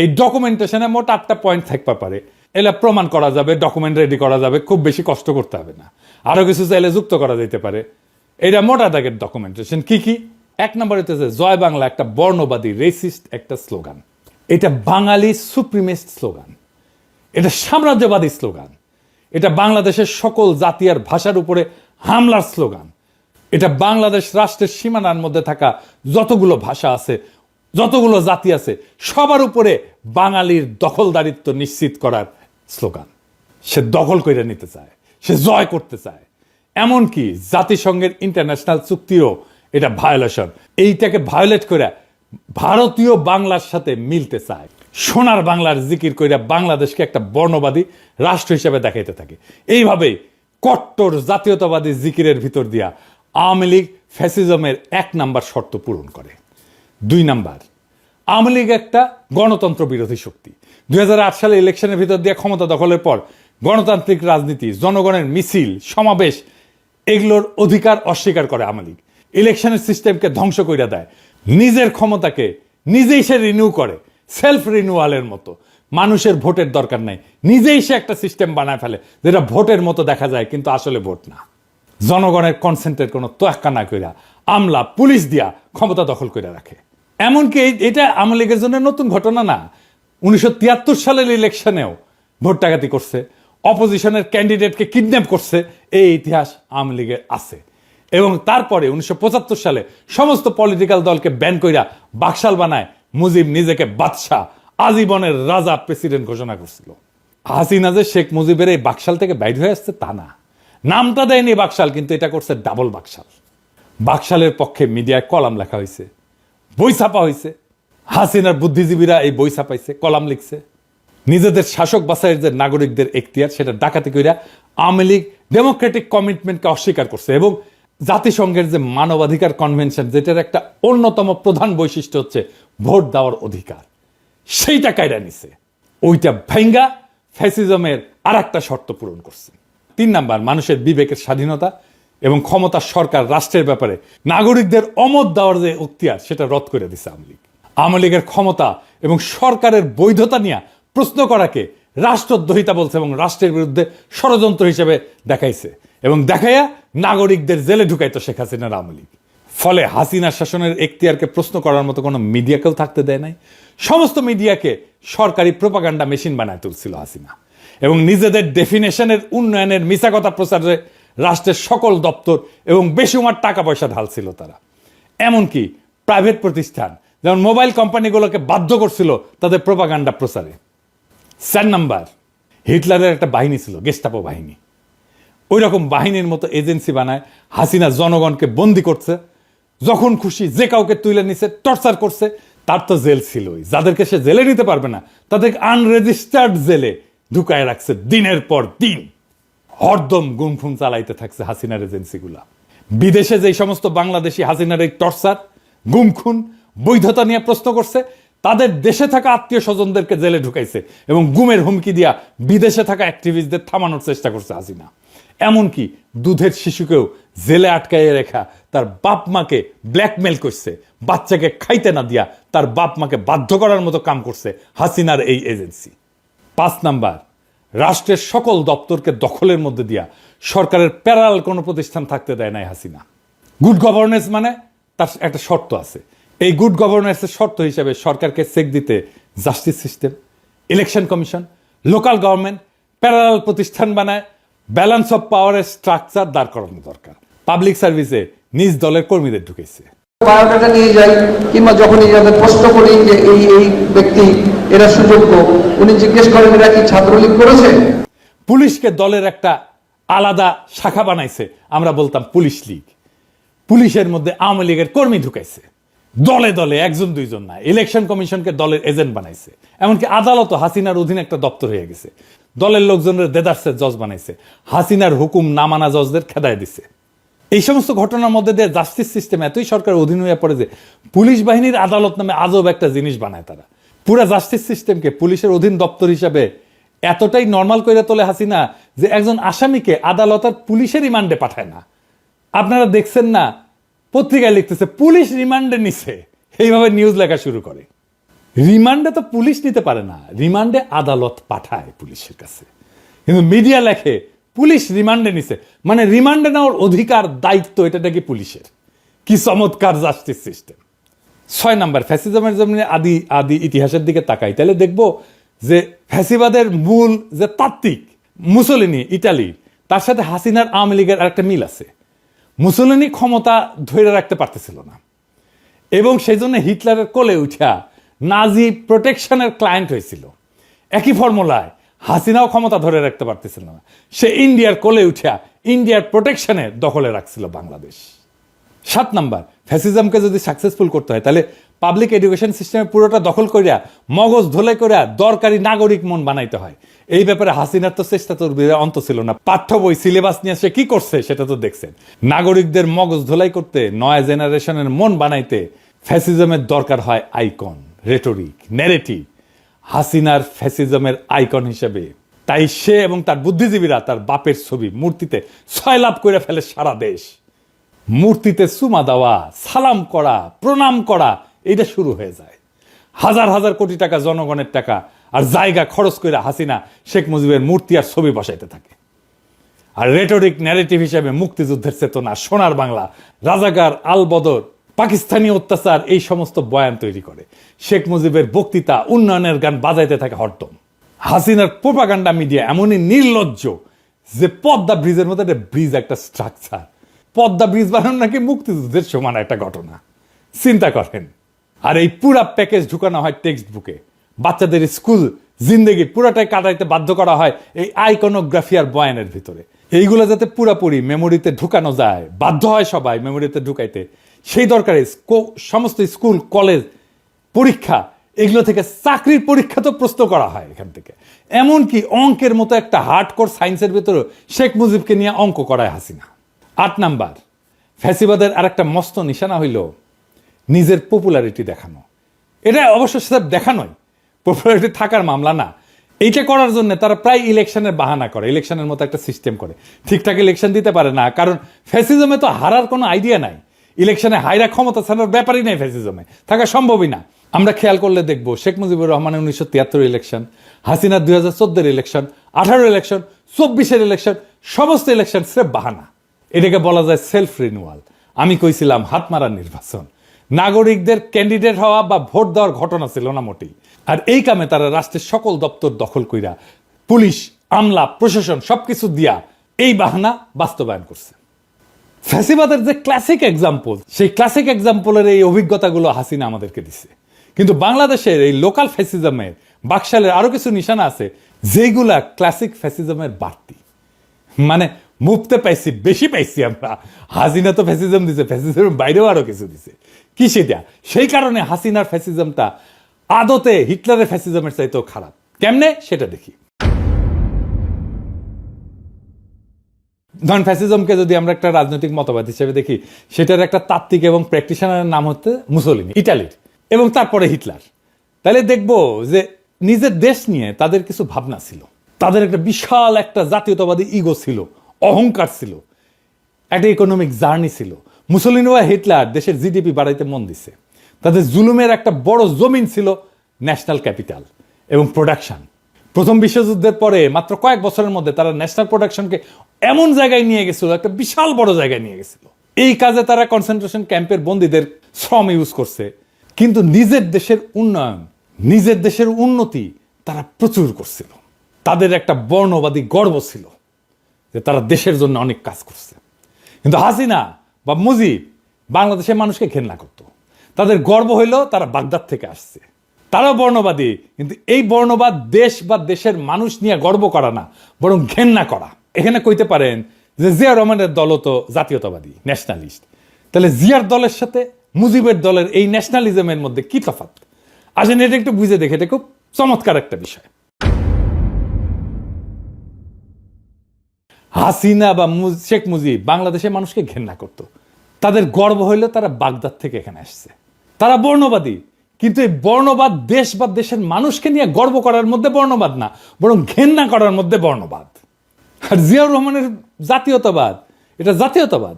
এই ডকুমেন্টেশনে মোট আটটা পয়েন্ট থাকতে পারে। এলা প্রমাণ করা যাবে ডকুমেন্ট রেডি করা যাবে, খুব বেশি কষ্ট করতে হবে না। আরও কিছু চাইলে যুক্ত করা যেতে পারে। এটা মোটা দাগের ডকুমেন্টেশন কি কি? এক নম্বর হইতেছে, জয় বাংলা একটা বর্ণবাদী রেসিস্ট একটা স্লোগান এটা বাঙালি সুপ্রিমেস্ট স্লোগান এটা সাম্রাজ্যবাদী স্লোগান এটা বাংলাদেশের সকল জাতি আর ভাষার উপরে হামলার স্লোগান এটা বাংলাদেশ রাষ্ট্রের সীমানার মধ্যে থাকা যতগুলো ভাষা আছে যতগুলো জাতি আছে, সবার উপরে বাঙালির দখলদারিত্ব নিশ্চিত করার স্লোগান। সে দখল করে নিতে চায়, সে জয় করতে চায়। এমনকি জাতিসংঘের ইন্টারন্যাশনাল চুক্তিও এটা ভায়োলেশন এইটাকে ভায়োলেট করে ভারতীয় বাংলার সাথে মিলতে চায়। সোনার বাংলার জিকির কইরা বাংলাদেশকে একটা বর্ণবাদী রাষ্ট্র হিসেবে দেখাইতে থাকে। এইভাবে কট্টর জাতীয়তাবাদী জিকিরের ভিতর দিয়া আওয়ামী লীগ ফ্যাসিজমের এক নাম্বার শর্ত পূরণ করে। দুই নাম্বার, আওয়ামী লীগ একটা গণতন্ত্র বিরোধী শক্তি। দু হাজার আট সালে ইলেকশনের ভিতর দিয়ে ক্ষমতা দখলের পর গণতান্ত্রিক রাজনীতি, জনগণের মিছিল, সমাবেশ, এগুলোর অধিকার অস্বীকার করে আওয়ামী লীগ। ইলেকশনের সিস্টেমকে ধ্বংস করে দেয়। নিজের ক্ষমতাকে নিজেই সে রিনিউ করে সেলফ রিনিউয়ালের মতো। মানুষের ভোটের দরকার নাই। নিজেই সে একটা সিস্টেম বানায় ফেলে, যেটা ভোটের মতো দেখা যায়, কিন্তু আসলে ভোট না। জনগণের কনসেন্টের কোনো তোয়াক্কা না কইরা আমলা, পুলিশ দিয়া ক্ষমতা দখল করে রাখে। এমনকি এটা আওয়ামী লীগের জন্য নতুন ঘটনা না। উনিশশো তিয়াত্তর সালের ইলেকশনেও ভোট ডাকাতি করছে অপোজিশনের ক্যান্ডিডেটকে কিডন্যাপ করছে, এই ইতিহাস আওয়ামী লীগের আছে। এবং তারপরে উনিশশো পঁচাত্তর সালে সমস্ত পলিটিক্যাল দলকে ব্যান কইরা বাকশাল বানায় মুজিব নিজেকে বাদশাহ, আজীবনের রাজা প্রেসিডেন্ট ঘোষণা করছিল। হাসিনা যে শেখ মুজিবের এই বাকশাল থেকে বাইর হয়ে আসছে তা না। নামটা দেয়নি বাকশাল, কিন্তু এটা করছে ডাবল বাকশাল। বাকশালের পক্ষে মিডিয়ায় কলাম লেখা হয়েছে বই ছাপা হয়েছে হাসিনার বুদ্ধিজীবীরা এই বই ছাপাইছে, কলাম লিখছে। নিজেদের শাসক বাছাইয়ের যে নাগরিকদের এখতিয়ার, সেটা ডাকাতি কইরা আওয়ামী লীগ ডেমোক্রেটিক কমিটমেন্টকে অস্বীকার করছে এবং জাতিসংঘের যে মানবাধিকার কনভেনশন, যেটার একটা অন্যতম প্রধান বৈশিষ্ট্য হচ্ছে ভোট দেওয়ার অধিকার। সেইটা কায়রা নিছে। ওইটা ভেঙ্গা ফ্যাসিজমের আর একটা শর্ত পূরণ করছে। তিন নাম্বার, মানুষের বিবেকের স্বাধীনতা। এবং ক্ষমতা সরকার রাষ্ট্রের ব্যাপারে নাগরিকদের অমত দেওয়ার যে উক্তিয়ার, সেটা রদ করে দিছে আওয়ামী লীগ। আওয়ামী লীগের ক্ষমতা এবং সরকারের বৈধতা নিয়ে প্রশ্ন করাকে রাষ্ট্রদ্রোহিতা বলছে এবং রাষ্ট্রের বিরুদ্ধে ষড়যন্ত্র হিসেবে দেখাইছে এবং দেখাইয়া নাগরিকদের জেলে ঢুকাইতো শেখ হাসিনার আওয়ামী লীগ। ফলে হাসিনা শাসনের এখতিয়ারকে প্রশ্ন করার মতো কোনো মিডিয়াকেও থাকতে দেয় নাই। সমস্ত মিডিয়াকে সরকারি প্রোপাগান্ডা মেশিন বানায় তুলছিল হাসিনা। এবং নিজেদের ডেফিনেশনের উন্নয়নের মিশা কথা প্রচারে রাষ্ট্রের সকল দপ্তর এবং বেসুমার টাকা পয়সা ঢালছিল তারা। এমনকি প্রাইভেট প্রতিষ্ঠান, যেমন মোবাইল কোম্পানিগুলোকে বাধ্য করছিল তাদের প্রোপাগান্ডা প্রচারে। চার নাম্বার, হিটলারের একটা বাহিনী ছিল গেস্টাপো বাহিনী। ওই রকম বাহিনীর মতো এজেন্সি বানায় হাসিনা জনগণকে বন্দি করছে, যখন খুশি যে কাউকে তুলে নিছে টর্চার করছে, তার তো জেল ছিলই। যাদেরকে সে জেলে নিতে পারবে না, তাদেরকে আনরেজিস্টার্ড জেলে ঢুকায় রাখছে দিনের পর দিন। হরদম গুমফুম চালাইতে থাকছে হাসিনার এজেন্সিগুলা। বিদেশে যেই সমস্ত বাংলাদেশি হাসিনার এই টর্চার, গুমখুন, বৈধতা নিয়ে প্রশ্ন করছে, তাদের দেশে থাকা আত্মীয় স্বজনদেরকে জেলে ঢুকাইছে এবং গুমের হুমকি দিয়া বিদেশে থাকা অ্যাক্টিভিস্টদের থামানোর চেষ্টা করছে হাসিনা। এমনকি দুধের শিশুকেও জেলে আটকাইয়ে রেখা তার বাপ মাকে ব্ল্যাকমেল করছে, বাচ্চাকে খাইতে না দিয়া তার বাপ মাকে বাধ্য করার মতো কাম করছে হাসিনার এই এজেন্সি। পাঁচ নাম্বার রাষ্ট্রের সকল দপ্তরকে দখলের মধ্যে দিয়া সরকারের প্যারাল কোনো প্রতিষ্ঠান থাকতে দেয় নাই হাসিনা। গুড গভর্নেন্স মানে তার একটা শর্ত আছে। এই গুড গভর্নেন্সের শর্ত হিসেবে সরকারকে চেক দিতে justice system election commission local government parallel প্রতিষ্ঠান বানায় ব্যালেন্স অফ পাওয়ারের স্ট্রাকচার দাঁড় করানো দরকার। পাবলিক সার্ভিসে নিজ দলের কর্মীদের ঢুকেছে। বায়োডাটা নিয়ে যাই, কিংবা যখনই যাদের প্রশ্ন করি যে এই এই ব্যক্তি, এরা সুযোগ্য, উনি জিজ্ঞেস করেন, এরা কি ছাত্রলীগ করেছে? পুলিশকে দলের একটা আলাদা শাখা বানাইছে। আমরা বলতাম পুলিশ লীগ। পুলিশের মধ্যে আওয়ামী লীগের কর্মী ঢুকাইছে। দলে দলে, একজন, দুইজন না ইলেকশন কমিশনকে দলের এজেন্ট বানাইছে। এমনকি আদালত হাসিনার অধীনে একটা দপ্তর হয়ে গেছে। দলের লোকজনের দেদার্সের জজ বানাইছে। হাসিনার হুকুম না মানা জজদের খেদায় দিছে। এই সমস্ত ঘটনার মধ্যে দিয়ে জাস্টিস সিস্টেম এতই সরকার অধীন হয়ে পড়ে যে পুলিশ বাহিনীর আদালত নামে আজব একটা জিনিস বানায় তারা। পুরা জাস্টিস সিস্টেমকে পুলিশের অধীন দপ্তর হিসাবে এতটাই নর্মাল করে তোলে হাসিনা যে একজন আসামিকে আদালত আর পুলিশের রিমান্ডে পাঠায় না। আপনারা দেখছেন না, পত্রিকায় লিখতেছে, পুলিশ রিমান্ডে নিছে। এইভাবে নিউজ লেখা শুরু করে। রিমান্ডে তো পুলিশ নিতে পারে না, রিমান্ডে আদালত পাঠায় পুলিশের কাছে। কিন্তু মিডিয়া লেখে পুলিশ রিমান্ডে নিছে। মানে রিমান্ডে নেওয়ার অধিকার, দায়িত্ব এটা নাকি পুলিশের? কি চমৎকার জাস্টিস সিস্টেম ছয় নাম্বার, ফ্যাসিজমের জন্য আদি আদি ইতিহাসের দিকে তাকাই। তাহলে দেখব যে ফ্যাসিবাদের মূল যে তাত্ত্বিক মুসলিনি, ইটালি, তার সাথে হাসিনার আওয়ামী লীগের আরেকটা মিল আছে। মুসলিনি ক্ষমতা ধরে রাখতে পারতেছিল না। এবং সেই জন্য হিটলারের কোলে উঠা নাজি প্রোটেকশনের ক্লায়েন্ট হয়েছিল। একই ফর্মুলায় হাসিনাও ক্ষমতা ধরে রাখতে পারতেছিল না। সে ইন্ডিয়ার কোলে উঠিয়া ইন্ডিয়ার প্রোটেকশনে দখলে রাখছিল বাংলাদেশ। সাত নাম্বার ফ্যাসিজমকে যদি সাকসেসফুল করতে হয়, তাহলে পাবলিক এডুকেশন সিস্টেমে পুরোটা দখল করিয়া, মগজ ধলে করিয়া দরকারি নাগরিক মন বানাইতে হয়। এই ব্যাপারে হাসিনার তো চেষ্টা তোর অন্ত ছিল না। পাঠ্য বই সিলেবাস নিয়ে সে কি করছে সেটা তো দেখছেন। নাগরিকদের মগজ ধোলাই করতে নয়া জেনারেশনের মন বানাইতে ফ্যাসিজমের দরকার হয় আইকন রেটরিক ন্যারেটিভ হাসিনার ফ্যাসিজমের আইকন হিসেবে। তাই সে এবং তার বুদ্ধিজীবীরা তার বাপের ছবি মূর্তিতে ছয় লাভ করে ফেলে সারা দেশ। মূর্তিতে সুমা দেওয়া, সালাম করা, প্রণাম করা এটা শুরু হয়ে যায়। হাজার হাজার কোটি টাকা জনগণের টাকা আর জায়গা খরচ করে হাসিনা, শেখ মুজিবের মূর্তি আর ছবি বসাইতে থাকে। আর রেটরিক ন্যারেটিভ হিসেবে মুক্তিযুদ্ধের চেতনা, সোনার বাংলা, রাজাকার আল বদর পাকিস্তানি অত্যাচার এই সমস্ত বয়ান তৈরি করে। শেখ মুজিবের বক্তৃতা, উন্নয়নের গান বাজাইতে থাকে হরদম। হাসিনার প্রোপাগান্ডা মিডিয়া এমনই নির্লজ্জ যে পদ্মা ব্রিজের মধ্যে একটা ব্রিজ, একটা স্ট্রাকচার পদ্মা ব্রিজ বানানো নাকি মুক্তিযুদ্ধের সমান একটা ঘটনা। চিন্তা করেন। আর এই পুরা প্যাকেজ ঢুকানো হয় টেক্সট বুকে বাচ্চাদের স্কুল জিন্দেগি পুরাটাই কাটাইতে বাধ্য করা হয় এই আইকনোগ্রাফি আর বয়ানের ভিতরে। এইগুলো যাতে পুরাপুরি মেমোরিতে ঢুকানো যায়, বাধ্য হয় সবাই মেমোরিতে ঢুকাইতে। সেই দরকারে সমস্ত স্কুল, কলেজ, পরীক্ষা, এগুলো থেকে চাকরির পরীক্ষা তো প্রশ্ন করা হয় এখান থেকে। এমনকি অঙ্কের মতো একটা হার্ড কোর সায়েন্সের ভিতরে শেখ মুজিবকে নিয়ে অঙ্ক করায় হাসিনা। আট নাম্বার, ফ্যাসিবাদের আর একটা মস্ত নিশানা হইল নিজের পপুলারিটি দেখানো। এটা অবশ্য সেটা দেখানোই। পপুলারিটি থাকার মামলা না। এইটা করার জন্য তারা প্রায় ইলেকশনের বাহানা করে, ইলেকশনের মতো একটা সিস্টেম করে। ঠিকঠাক ইলেকশন দিতে পারে না, কারণ ফ্যাসিজমে তো হারার কোনো আইডিয়া নাই। ইলেকশনে হাইরা ক্ষমতা ছাড়ার ব্যাপারই নেই ফ্যাসিজমে থাকা সম্ভবই না। আমরা খেয়াল করলে দেখব, শেখ মুজিবুর রহমানের উনিশশো তিয়াত্তর ইলেকশন হাসিনার দুই হাজার চোদ্দের ইলেকশন আঠারো ইলেকশন চব্বিশের ইলেকশন সমস্ত ইলেকশন স্রেফ বাহানা। এটাকে বলা যায় সেলফ রিনিউয়াল আমি কইছিলাম, হাত মারার নির্বাচন। নাগরিকদের ক্যান্ডিডেট হওয়া বা ভোট দেওয়ার ঘটনা ছিল না মোটেই। আর এই কামে তারা রাষ্ট্রের সকল দপ্তর দখল কইরা, পুলিশ, আমলা, প্রশাসন সবকিছু দিয়া এই বাহানা বাস্তবায়ন করছে। ফ্যাসিবাদের যে ক্লাসিক এক্সাম্পল সেই ক্লাসিক এক্সাম্পলের এই অভিজ্ঞতাগুলো হাসিনা আমাদেরকে দিছে। কিন্তু বাংলাদেশের এই লোকাল ফ্যাসিজমের বাকশালের আরও কিছু নিশানা আছে, যেগুলা ক্লাসিক ফ্যাসিজমের বাড়তি। মানে মুফতে পাইছি, বেশি পাইছি আমরা। হাসিনা তো ফ্যাসিজম দিছে ফ্যাসিজমের বাইরেও আরও কিছু দিছে। কি সেটা? সেই কারণে হাসিনার ফ্যাসিজমটা আদতে হিটলারের ফ্যাসিজমের চাইতেও খারাপ। কেমনে? সেটা দেখি। ধরেন ফ্যাসিজমকে যদি আমরা একটা রাজনৈতিক মতবাদ হিসেবে দেখি, সেটার একটা তাত্ত্বিক এবং প্র্যাকটিশনারের নাম হচ্ছে মুসলিনি ইটালির, এবং তারপরে হিটলার। তাহলে দেখব যে নিজের দেশ নিয়ে তাদের কিছু ভাবনা ছিল। তাদের একটা বিশাল একটা জাতীয়তাবাদী ইগো ছিল, অহংকার ছিল, একটা ইকোনমিক জার্নি ছিল। মুসলিনি বা হিটলার দেশের জিডিপি বাড়াইতে মন দিছে। তাদের জুলুমের একটা বড় জমিন ছিল ন্যাশনাল ক্যাপিটাল এবং প্রোডাকশন প্রথম বিশ্বযুদ্ধের পরে মাত্র কয়েক বছরের মধ্যে তারা ন্যাশনাল প্রোডাকশনকে এমন জায়গায় নিয়ে গেছিল, একটা বিশাল বড় জায়গায় নিয়ে গেছিল। এই কাজে তারা কনসেন্ট্রেশন ক্যাম্পের বন্দীদের শ্রম ইউজ করছে। কিন্তু নিজের দেশের উন্নয়ন, নিজের দেশের উন্নতি তারা প্রচুর করছিল। তাদের একটা বর্ণবাদী গর্ব ছিল যে তারা দেশের জন্য অনেক কাজ করছে। কিন্তু হাসিনা বা মুজিব বাংলাদেশের মানুষকে ঘেন্না করত। তাদের গর্ব হইল তারা বাগদাদ থেকে আসছে। তারা বর্ণবাদী, কিন্তু এই বর্ণবাদ দেশ বা দেশের মানুষ নিয়ে গর্ব করা না, বরং ঘেন্না করা। এখানে কইতে পারেন যে জিয়া রহমানের দলও তো জাতীয়তাবাদী ন্যাশনালিস্ট তাহলে জিয়ার দলের সাথে মুজিবের দলের এই ন্যাশনালিজমের মধ্যে কি তফাৎ? আসেন, এটা একটু বুঝে দেখে, এটা খুব চমৎকার একটা বিষয়। হাসিনা বা শেখ মুজিব বাংলাদেশের মানুষকে ঘেন্না করত। তাদের গর্ব হইল তারা বাগদাদ থেকে এখানে আসছে। তারা বর্ণবাদী, কিন্তু এই বর্ণবাদ দেশ বা দেশের মানুষকে নিয়ে গর্ব করার মধ্যে বর্ণবাদ না, বরং ঘেন্না করার মধ্যে বর্ণবাদ। আর জিয়াউর রহমানের জাতীয়তাবাদ, এটা জাতীয়তাবাদ।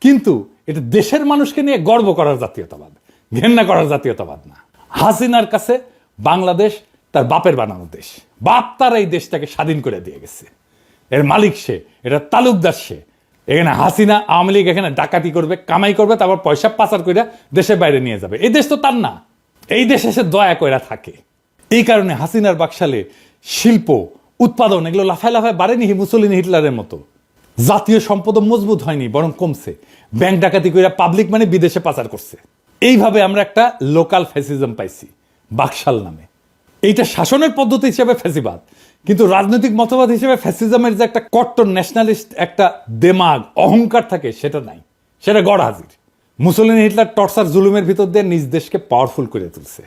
কিন্তু এটা দেশের মানুষকে নিয়ে গর্ব করার জাতীয়তাবাদ, ঘেন্না করার জাতীয়তাবাদ না। হাসিনার কাছে বাংলাদেশ তার বাপের বানানো দেশ। বাপ তার এই দেশটাকে স্বাধীন করে দিয়ে গেছে। এর মালিক সে, এটা তালুকদার সে। এখানে হাসিনা, আওয়ামী লীগ এখানে ডাকাতি করবে, কামাই করবে, তারপর পয়সা পাচার করে দেশের বাইরে নিয়ে যাবে। এই দেশ তো তার না। এই দেশে সে দয়া কইরা থাকে। এই কারণে হাসিনার বাকশালে শিল্প উৎপাদন, এগুলো লাফায় লাফায় বাড়েনি মুসলিন হিটলারের মতো। জাতীয় সম্পদ মজবুত হয়নি, বরং কমছে। ব্যাংক ডাকাতি কইরা পাবলিক মানে বিদেশে পাচার করছে। এইভাবে আমরা একটা লোকাল ফ্যাসিজম পাইছি, বাকশাল নামে। এইটা শাসনের পদ্ধতি হিসেবে ফ্যাসিবাদ কিন্তু রাজনৈতিক মতবাদ হিসেবে ফ্যাসিজমের যে একটা কট্টর ন্যাশনালিস্ট একটা দেমাগ, অহংকার থাকে, সেটা নাই। সেটা গড় হাজির। মুসলিন হিটলার টর্চার জুলুমের ভিতর দিয়ে নিজ দেশকে পাওয়ারফুল করে তুলছে।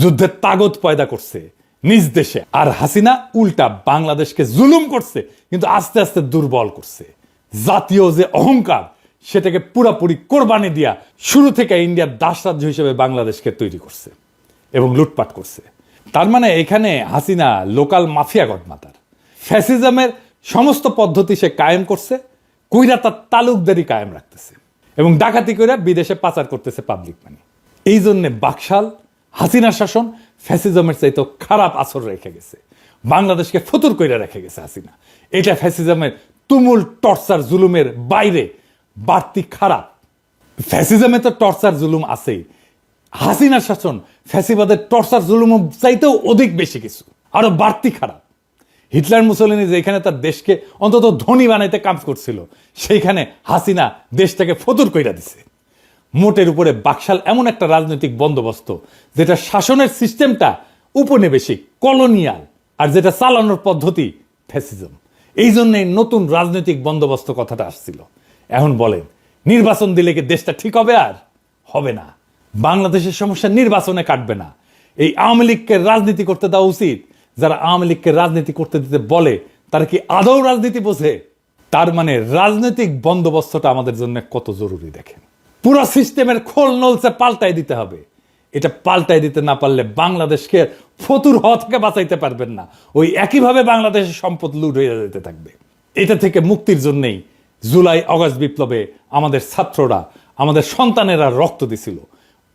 যুদ্ধের তাগত পয়দা করছে। নিজ দেশে। আর হাসিনা উল্টা বাংলাদেশকে জুলুম করছে, কিন্তু আস্তে আস্তে দুর্বল করছে। জাতীয় যে অহংকার, সেটাকে পুরাপুরি কোরবানি দিয়া শুরু থেকে ইন্ডিয়ার দাস রাজ্য হিসেবে বাংলাদেশকে তৈরি করছে এবং লুটপাট করছে। তার মানে এখানে হাসিনা লোকাল মাফিয়া গডমাতার ফ্যাসিজমের সমস্ত পদ্ধতি সে কায়েম করছে, কইরা তার তালুকদারি কায়েম রাখতেছে এবং ডাকাতি কইরা বিদেশে পাচার করতেছে পাবলিক মানি এই জন্যে বাকশাল, হাসিনার শাসন ফ্যাসিজমের চাইতে খারাপ আসর রেখে গেছে। বাংলাদেশকে ফতুর কইরা রেখে গেছে হাসিনা। এটা ফ্যাসিজমের তুমুল টর্চার জুলুমের বাইরে বাড়তি খারাপ। ফ্যাসিজমে তো টর্চার জুলুম আছেই। হাসিনার শাসন ফ্যাসিবাদের টর্চার জুলুম চাইতেও অধিক বেশি কিছু, আরও বাড়তি খারাপ। হিটলার মুসলিনি যেখানে তার দেশকে অন্তত ধনী বানাইতে কাজ করছিল, সেইখানে হাসিনা দেশটাকে ফতুর কইরা দিছে। মোটের উপরে বাকশাল এমন একটা রাজনৈতিক বন্দোবস্ত যেটা শাসনের সিস্টেমটা উপনিবেশিক, কলোনিয়াল, আর যেটা চালানোর পদ্ধতি ফ্যাসিজম। এই জন্যই নতুন রাজনৈতিক বন্দোবস্ত কথাটা আসছিল। এখন বলেন, নির্বাচন দিলে কি দেশটা ঠিক হবে আর হবে না? বাংলাদেশের সমস্যা নির্বাচনে কাটবে না। এই আওয়ামী লীগকে রাজনীতি করতে দেওয়া উচিত। যারা আওয়ামী লীগকে রাজনীতি করতে দিতে বলে, তারা কি আদৌ রাজনীতি বোঝে? তার মানে রাজনৈতিক বন্দোবস্তটা আমাদের জন্য কত জরুরি দেখেন। পুরো সিস্টেমের খোল নলসে পাল্টাই দিতে হবে। এটা পাল্টাই দিতে না পারলে বাংলাদেশকে ফতুর হওয়া থেকে বাঁচাইতে পারবেন না। ওই একইভাবে বাংলাদেশের সম্পদ লুট হয়ে যেতে থাকবে। এটা থেকে মুক্তির জন্যই জুলাই, অগস্ট বিপ্লবে আমাদের ছাত্ররা, আমাদের সন্তানেরা রক্ত দিছিল।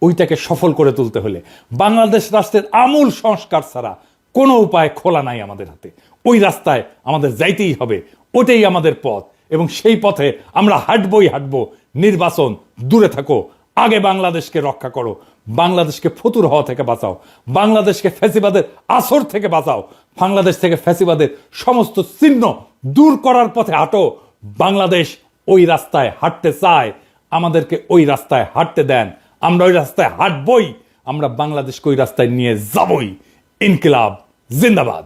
ওইটাকে সফল করে তুলতে হলে বাংলাদেশ রাষ্ট্রের আমূল সংস্কার ছাড়া কোনো উপায় খোলা নাই আমাদের হাতে। ওই রাস্তায় আমাদের যাইতেই হবে ওটাই আমাদের পথ। এবং সেই পথে আমরা হাঁটবই হাঁটবো। নির্বাচন, দূরে থাকো। আগে বাংলাদেশকে রক্ষা করো। বাংলাদেশকে ফতুর হওয়া থেকে বাঁচাও। বাংলাদেশকে ফ্যাসিবাদের আসর থেকে বাঁচাও। বাংলাদেশ থেকে ফ্যাসিবাদের সমস্ত চিহ্ন দূর করার পথে হাঁটো। বাংলাদেশ ওই রাস্তায় হাঁটতে চায়। আমাদেরকে ওই রাস্তায় হাঁটতে দেন। আমরা ওই রাস্তায় হাঁটবই। আমরা বাংলাদেশকে ওই রাস্তায় নিয়ে যাবই। ইনকিলাব, জিন্দাবাদ।